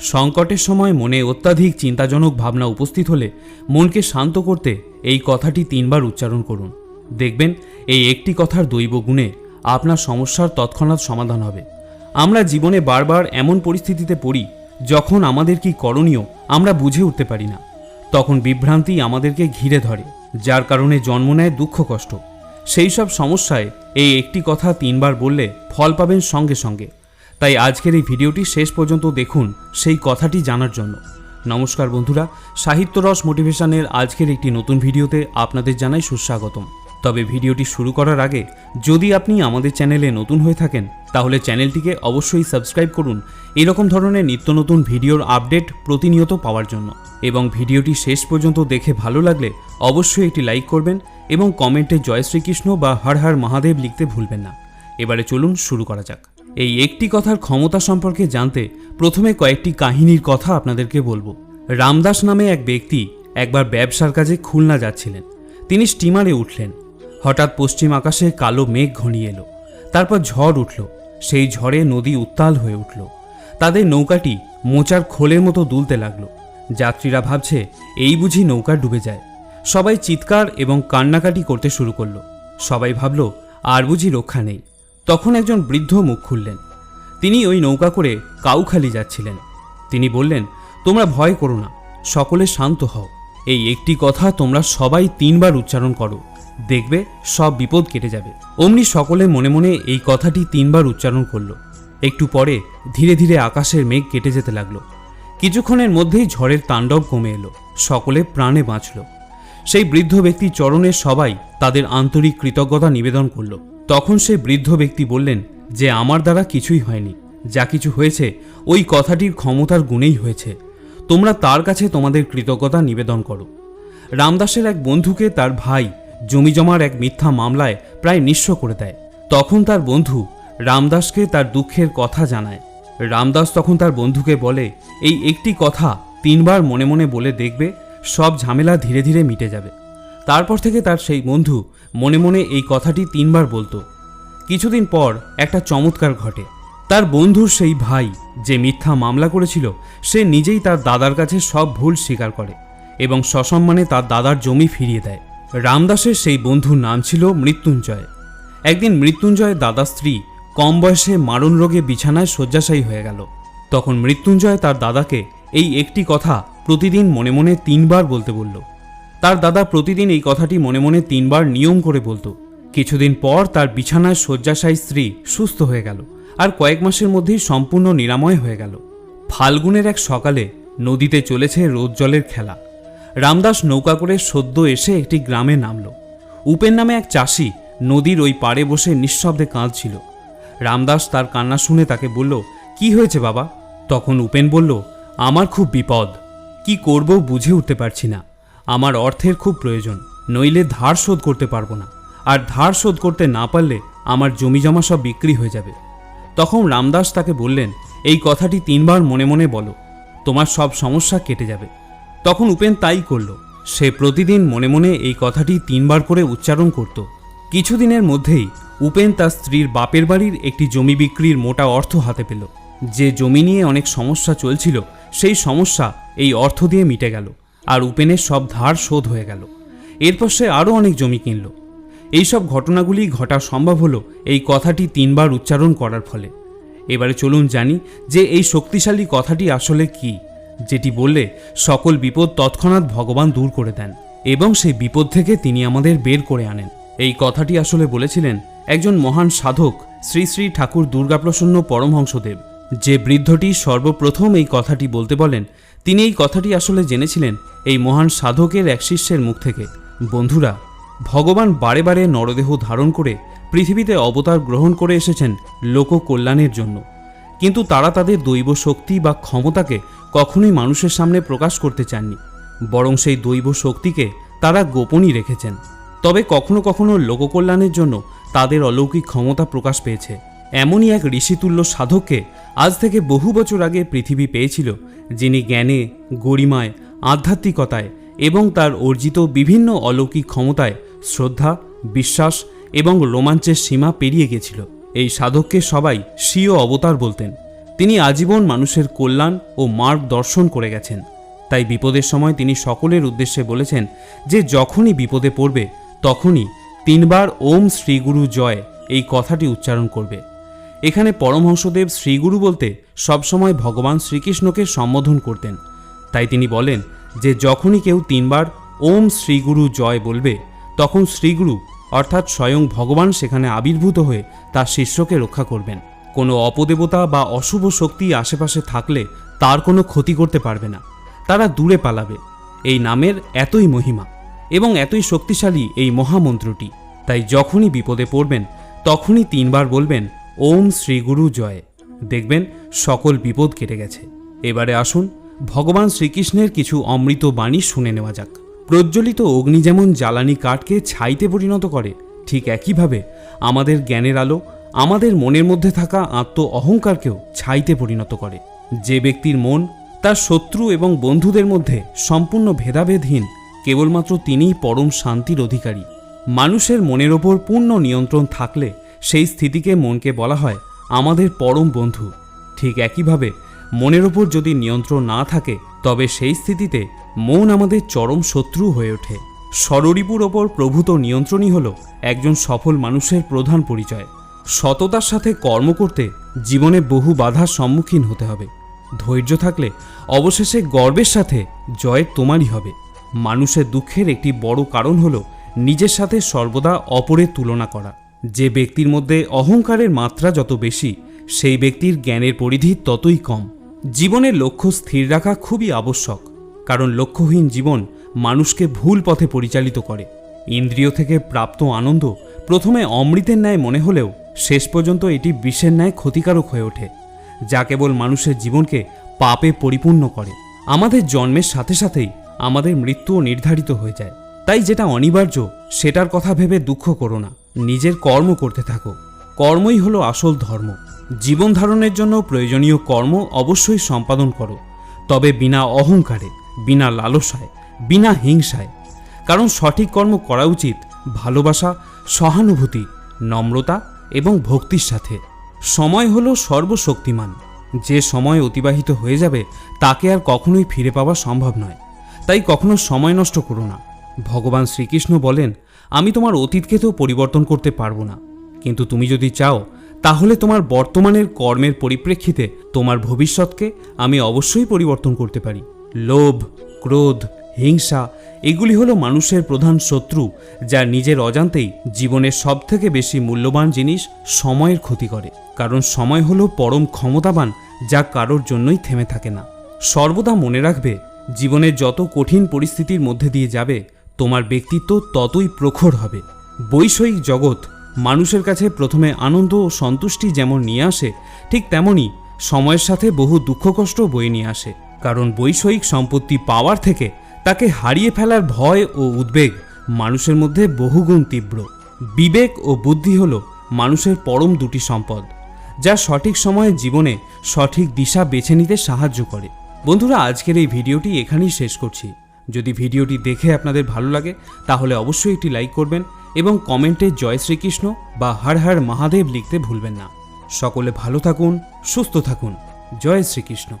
সংকটের সময় মনে অত্যাধিক চিন্তাজনক ভাবনা উপস্থিত হলে মনকে শান্ত করতে এই কথাটি তিনবার উচ্চারণ করুন। দেখবেন, এই একটি কথার দৈব গুণে আপনার সমস্যার তৎক্ষণাৎ সমাধান হবে। আমরা জীবনে বারবার এমন পরিস্থিতিতে পড়ি যখন আমাদের কি করণীয় আমরা বুঝে উঠতে পারি না। তখন বিভ্রান্তি আমাদেরকে ঘিরে ধরে, যার কারণে জন্ম নেয় দুঃখ কষ্ট। সেই সব সমস্যায় এই একটি কথা তিনবার বললে ফল পাবেন সঙ্গে সঙ্গে। তাই আজকের এই ভিডিওটি শেষ পর্যন্ত দেখুন সেই কথাটি জানার জন্য। নমস্কার বন্ধুরা সাহিত্যরস মোটিভেশনের আজকের একটি নতুন ভিডিওতে আপনাদের জানাই সুস্বাগতম। তবে ভিডিওটি শুরু করার আগে, যদি আপনি আমাদের চ্যানেলে নতুন হয়ে থাকেন, তাহলে চ্যানেলটিকে অবশ্যই সাবস্ক্রাইব করুন এরকম ধরনের নিত্য নতুন ভিডিওর আপডেট প্রতিনিয়ত পাওয়ার জন্য। এবং ভিডিওটি শেষ পর্যন্ত দেখে ভালো লাগলে অবশ্যই একটি লাইক করবেন এবং কমেন্টে জয় শ্রীকৃষ্ণ বা হর হর মহাদেব লিখতে ভুলবেন না। এবারে চলুন শুরু করা যাক। এই একটি কথার ক্ষমতা সম্পর্কে জানতে প্রথমে কয়েকটি কাহিনীর কথা আপনাদেরকে বলব। রামদাস নামে এক ব্যক্তি একবার ব্যবসার কাজে খুলনা যাচ্ছিলেন। তিনি স্টিমারে উঠলেন। হঠাৎ পশ্চিম আকাশে কালো মেঘ ঘনিয়ে এলো। তারপর ঝড় উঠল। সেই ঝড়ে নদী উত্তাল হয়ে উঠল। তাদের নৌকাটি মোচার খোলের মতো দুলতে লাগল। যাত্রীরা ভাবছে, এই বুঝি নৌকা ডুবে যায়। সবাই চিৎকার এবং কান্নাকাটি করতে শুরু করল। সবাই ভাবল, আর বুঝি রক্ষা নেই। তখন একজন বৃদ্ধ মুখ খুললেন। তিনি ওই নৌকা করে কাউখালি যাচ্ছিলেন। তিনি বললেন, তোমরা ভয় করো না, সকলে শান্ত হও। এই একটি কথা তোমরা সবাই তিনবার উচ্চারণ করো। দেখবে, সব বিপদ কেটে যাবে। অমনি সকলে মনে মনে এই কথাটি তিনবার উচ্চারণ করল। একটু পরে ধীরে ধীরে আকাশের মেঘ কেটে যেতে লাগল। কিছুক্ষণের মধ্যেই ঝড়ের তাণ্ডব কমে এলো। সকলে প্রাণে বাঁচল। সেই বৃদ্ধ ব্যক্তি চরণে সবাই তাদের আন্তরিক কৃতজ্ঞতা নিবেদন করল। তখন সে বৃদ্ধ ব্যক্তি বললেন যে আমার দ্বারা কিছুই হয়নি, যা কিছু হয়েছে ওই কথাটির ক্ষমতার গুণেই হয়েছে। তোমরা তার কাছে তোমাদের কৃতজ্ঞতা নিবেদন করো। রামদাসের এক বন্ধুকে তার ভাই জমিজমার এক মিথ্যা মামলায় প্রায় নিঃস্ব করে দেয়। তখন তার বন্ধু রামদাসকে তার দুঃখের কথা জানায়। রামদাস তখন তার বন্ধুকে বলে, এই একটি কথা তিনবার মনে মনে বলে দেখবে, সব ঝামেলা ধীরে ধীরে মিটে যাবে। তারপর থেকে তার সেই বন্ধু মনে মনে এই কথাটি তিনবার বলতো। কিছুদিন পর একটা চমৎকার ঘটে। তার বন্ধুর সেই ভাই যে মিথ্যা মামলা করেছিল, সে নিজেই তার দাদার কাছে সব ভুল স্বীকার করে এবং সসম্মানে তার দাদার জমি ফিরিয়ে দেয়। রামদাসের সেই বন্ধুর নাম ছিল মৃত্যুঞ্জয়। একদিন মৃত্যুঞ্জয়ের দাদা স্ত্রী কম বয়সে মারণ রোগে বিছানায় শয্যাশায়ী হয়ে গেল। তখন মৃত্যুঞ্জয় তার দাদাকে এই একটি কথা প্রতিদিন মনে মনে তিনবার বলতে বলল। তার দাদা প্রতিদিন এই কথাটি মনে মনে তিনবার নিয়ম করে বলতো। কিছুদিন পর তার বিছানায় শয্যাশায়ী স্ত্রী সুস্থ হয়ে গেল আর কয়েক মাসের মধ্যেই সম্পূর্ণ নিরাময় হয়ে গেল। ফাল্গুনের এক সকালে নদীতে চলেছে রোদ জলের খেলা। রামদাস নৌকা করে সদ্য এসে একটি গ্রামে নামল। উপেন নামে এক চাষি নদীর ওই পাড়ে বসে নিঃশব্দে কাঁদছিল। রামদাস তার কান্না শুনে তাকে বলল, কি হয়েছে বাবা? তখন উপেন বলল, আমার খুব বিপদ। কি করব বুঝে উঠতে পারছি না। আমার অর্থের খুব প্রয়োজন, নইলে ধার শোধ করতে পারব না। আর ধার শোধ করতে না পারলে আমার জমি জমা সব বিক্রি হয়ে যাবে। তখন রামদাস তাকে বললেন, এই কথাটি তিনবার মনে মনে বলো, তোমার সব সমস্যা কেটে যাবে। তখন উপেন তাই করল। সে প্রতিদিন মনে মনে এই কথাটি তিনবার করে উচ্চারণ করত। কিছুদিনের মধ্যেই উপেন তার স্ত্রীর বাপের বাড়ির একটি জমি বিক্রির মোটা অর্থ হাতে পেল। যে জমি নিয়ে অনেক সমস্যা চলছিল, সেই সমস্যা এই অর্থ দিয়ে মিটে গেল। আর উপেনের সব ধার শোধ হয়ে গেল। এরপর সে আরও অনেক জমি কিনল। এইসব ঘটনাগুলি ঘটা সম্ভব হলো এই কথাটি তিনবার উচ্চারণ করার ফলে। এবারে চলুন জানি যে এই শক্তিশালী কথাটি আসলে কি, যেটি বললে সকল বিপদ তৎক্ষণাৎ ভগবান দূর করে দেন এবং সেই বিপদ থেকে তিনি আমাদের বের করে আনেন। এই কথাটি আসলে বলেছিলেন একজন মহান সাধক শ্রী শ্রী ঠাকুর দুর্গাপ্রসন্ন পরমহংসদেব। যে বৃদ্ধটি সর্বপ্রথম এই কথাটি বলতে বলেন তিনি এই কথাটি আসলে জেনেছিলেন এই মহান সাধকের এক শিষ্যের মুখ থেকে। বন্ধুরা, ভগবান বারে বারে নরদেহ ধারণ করে পৃথিবীতে অবতার গ্রহণ করে এসেছেন লোক কল্যাণের জন্য। কিন্তু তারা তাদের দৈব শক্তি বা ক্ষমতাকে কখনোই মানুষের সামনে প্রকাশ করতে চাননি, বরং সেই দৈব শক্তিকে তারা গোপনই রেখেছেন। তবে কখনো কখনো লোককল্যাণের জন্য তাদের অলৌকিক ক্ষমতা প্রকাশ পেয়েছে। এমনই এক ঋষিতুল্য সাধককে আজ থেকে বহু বছর আগে পৃথিবী পেয়েছিল, যিনি জ্ঞানে, গরিমায়, আধ্যাত্মিকতায় এবং তার অর্জিত বিভিন্ন অলৌকিক ক্ষমতায় শ্রদ্ধা, বিশ্বাস এবং রোমাঞ্চের সীমা পেরিয়ে গেছিল। এই সাধককে সবাই স্বীয় অবতার বলতেন। তিনি আজীবন মানুষের কল্যাণ ও মার্গ দর্শন করে গেছেন। তাই বিপদের সময় তিনি সকলের উদ্দেশ্যে বলেছেন যে, যখনই বিপদে পড়বে, তখনই তিনবার ওম শ্রীগুরু জয় এই কথাটি উচ্চারণ করবে। এখানে পরমহংসদেব শ্রীগুরু বলতে সবসময় ভগবান শ্রীকৃষ্ণকে সম্বোধন করতেন। তাই তিনি বলেন যে যখনই কেউ তিনবার ওম শ্রীগুরু জয় বলবে, তখন শ্রীগুরু অর্থাৎ স্বয়ং ভগবান সেখানে আবির্ভূত হয়ে তার শিষ্যকে রক্ষা করবেন। কোনো অপদেবতা বা অশুভ শক্তি আশেপাশে থাকলে তার কোনো ক্ষতি করতে পারবে না। তারা দূরে পালাবে। এই নামের এতই মহিমা এবং এতই শক্তিশালী এই মহামন্ত্রটি। তাই যখনই বিপদে পড়বেন, তখনই তিনবার বলবেন ওম শ্রীগুরু জয়। দেখবেন সকল বিপদ কেটে গেছে। এবারে আসুন ভগবান শ্রীকৃষ্ণের কিছু অমৃত বাণী শুনে নেওয়া যাক। প্রজ্বলিত অগ্নি যেমন জ্বালানি কাঠকে ছাইতে পরিণত করে, ঠিক একইভাবে আমাদের জ্ঞানের আলো, আমাদের মনের মধ্যে থাকা আত্ম অহংকারকেও ছাইতে পরিণত করে। যে ব্যক্তির মন তার শত্রু এবং বন্ধুদের মধ্যে সম্পূর্ণ ভেদাভেদহীন, কেবলমাত্র তিনিই পরম শান্তির অধিকারী। মানুষের মনের ওপর পূর্ণ নিয়ন্ত্রণ থাকলে সেই স্থিতিকে মনকে বলা হয় আমাদের পরম বন্ধু। ঠিক একইভাবে মনের ওপর যদি নিয়ন্ত্রণ না থাকে, তবে সেই স্থিতিতে মন আমাদের চরম শত্রু হয়ে ওঠে। ষড়রিপুর ওপর প্রভূত নিয়ন্ত্রণই হল একজন সফল মানুষের প্রধান পরিচয়। সততার সাথে কর্ম করতে জীবনে বহু বাধার সম্মুখীন হতে হবে। ধৈর্য থাকলে অবশেষে গর্বের সাথে জয় তোমারই হবে। মানুষের দুঃখের একটি বড় কারণ হল নিজের সাথে সর্বদা অপরের তুলনা করা। যে ব্যক্তির মধ্যে অহংকারের মাত্রা যত বেশি, সেই ব্যক্তির জ্ঞানের পরিধি ততই কম। জীবনের লক্ষ্য স্থির রাখা খুবই আবশ্যক, কারণ লক্ষ্যহীন জীবন মানুষকে ভুল পথে পরিচালিত করে। ইন্দ্রিয় থেকে প্রাপ্ত আনন্দ প্রথমে অমৃতের ন্যায় মনে হলেও শেষ পর্যন্ত এটি বিষের ন্যায় ক্ষতিকারক হয়ে ওঠে, যা কেবল মানুষের জীবনকে পাপে পরিপূর্ণ করে। আমাদের জন্মের সাথে সাথেই আমাদের মৃত্যুও নির্ধারিত হয়ে যায়। তাই যেটা অনিবার্য, সেটার কথা ভেবে দুঃখ করো না। নিজের কর্ম করতে থাকো। কর্মই হলো আসল ধর্ম। জীবন ধারণের জন্য প্রয়োজনীয় কর্ম অবশ্যই সম্পাদন করো। তবে বিনা অহংকারে, বিনা লালসায়, বিনা হিংসায়। কারণ সঠিক কর্ম করা উচিত ভালোবাসা, সহানুভূতি, নম্রতা এবং ভক্তির সাথে। সময় হলো সর্বশক্তিমান। যে সময় অতিবাহিত হয়ে যাবে, তাকে আর কখনোই ফিরে পাওয়া সম্ভব নয়। তাই কখনো সময় নষ্ট করো না। ভগবান শ্রীকৃষ্ণ বলেন আমি তোমার অতীতকে তো পরিবর্তন করতে পারব না। কিন্তু তুমি যদি চাও, তাহলে তোমার বর্তমানের কর্মের পরিপ্রেক্ষিতে তোমার ভবিষ্যৎকে আমি অবশ্যই পরিবর্তন করতে পারি। লোভ, ক্রোধ, হিংসা, এগুলি হলো মানুষের প্রধান শত্রু, যা নিজের অজান্তেই জীবনের সবথেকে বেশি মূল্যবান জিনিস সময়ের ক্ষতি করে। কারণ সময় হলো পরম ক্ষমতাবান, যা কারোর জন্যই থেমে থাকে না। সর্বদা মনে রাখবে, জীবনের যত কঠিন পরিস্থিতির মধ্যে দিয়ে যাবে তোমার ব্যক্তিত্ব ততই প্রখর হবে। বৈষয়িক জগৎ মানুষের কাছে প্রথমে আনন্দ ও সন্তুষ্টি যেমন নিয়ে আসে, ঠিক তেমনই সময়ের সাথে বহু দুঃখ কষ্ট বয়ে নিয়ে আসে। কারণ বৈষয়িক সম্পত্তি পাওয়ার থেকে তাকে হারিয়ে ফেলার ভয় ও উদ্বেগ মানুষের মধ্যে বহুগুণ তীব্র। বিবেক ও বুদ্ধি হল মানুষের পরম দুটি সম্পদ, যা সঠিক সময়ে জীবনে সঠিক দিশা বেছে নিতে সাহায্য করে। বন্ধুরা, আজকের এই ভিডিওটি এখানেই শেষ করছি। যদি ভিডিওটি দেখে আপনাদের ভালো লাগে, তাহলে অবশ্যই একটি লাইক করবেন এবং কমেন্টে জয় শ্রীকৃষ্ণ বা হর হর মহাদেব লিখতে ভুলবেন না। সকলে ভালো থাকুন, সুস্থ থাকুন। জয় শ্রীকৃষ্ণ।